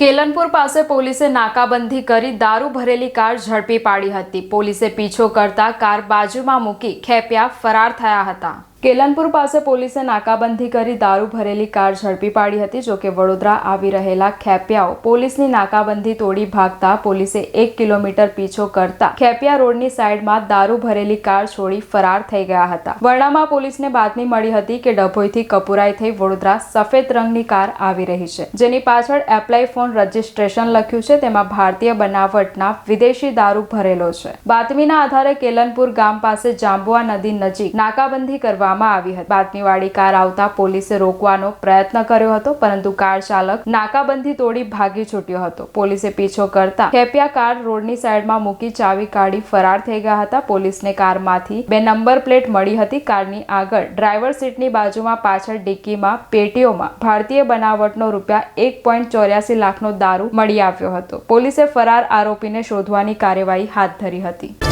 કેલનપુર પાસે પોલીસે નાકાબંધી કરી દારૂ ભરેલી કાર ઝડપી પાડી હતી. પોલીસે પીછો કરતા કાર બાજુમાં મૂકી ખેપ્યા ફરાર થયા હતા. કેલનપુર પાસે પોલીસે નાકાબંધી કરી દારૂ ભરેલી કાર ઝડપી પાડી હતી જોકે વડોદરા આવી રહેલા ખેપિયાઓ પોલીસની નાકાબંધી તોડી ભાગતા પોલીસે એક કિલોમીટર પીછો કરતા ખેપિયા રોડની સાઈડમાં દારૂ ભરેલી કાર છોડી ફરાર થઈ ગયા હતા. વરણામાં પોલીસને બાતમી મળી હતી કે ડભોઈથી કપુરાઈ થઈ વડોદરા સફેદ રંગની કાર આવી રહી છે, જેની પાછળ એપ્લાય ફોન રજિસ્ટ્રેશન લખ્યું છે. તેમાં ભારતીય બનાવટના વિદેશી દારૂ ભરેલો છે. બાતમીના આધારે કેલનપુર ગામ પાસે જાંબુઆ નદી નજીક નાકાબંધી કરવામાં આવી હતી. બાતમીવાળી કાર આવતા પોલીસે રોકવાનો પ્રયત્ન કર્યો હતો, પરંતુ કાર ચાલક નાકાબંધી તોડી ભાગી છૂટ્યો હતો. પોલીસે પીછો કરતા ખેપિયા કાર રોડની સાઈડમાં મૂકી ચાવી કાઢી ફરાર થઈ ગયા હતા. પોલીસને કારમાંથી બે નંબર પ્લેટ મળી હતી કારની આગળ. ડ્રાઈવર સીટની બાજુમાં પાછળ ડિક્કીમાં પેટીઓમાં ભારતીય બનાવટનો રૂપિયા એક પોઈન્ટ ચોર્યાસી લાખનો દારૂ મળી આવ્યો હતો. પોલીસે ફરાર આરોપીને શોધવાની કાર્યવાહી હાથ ધરી હતી.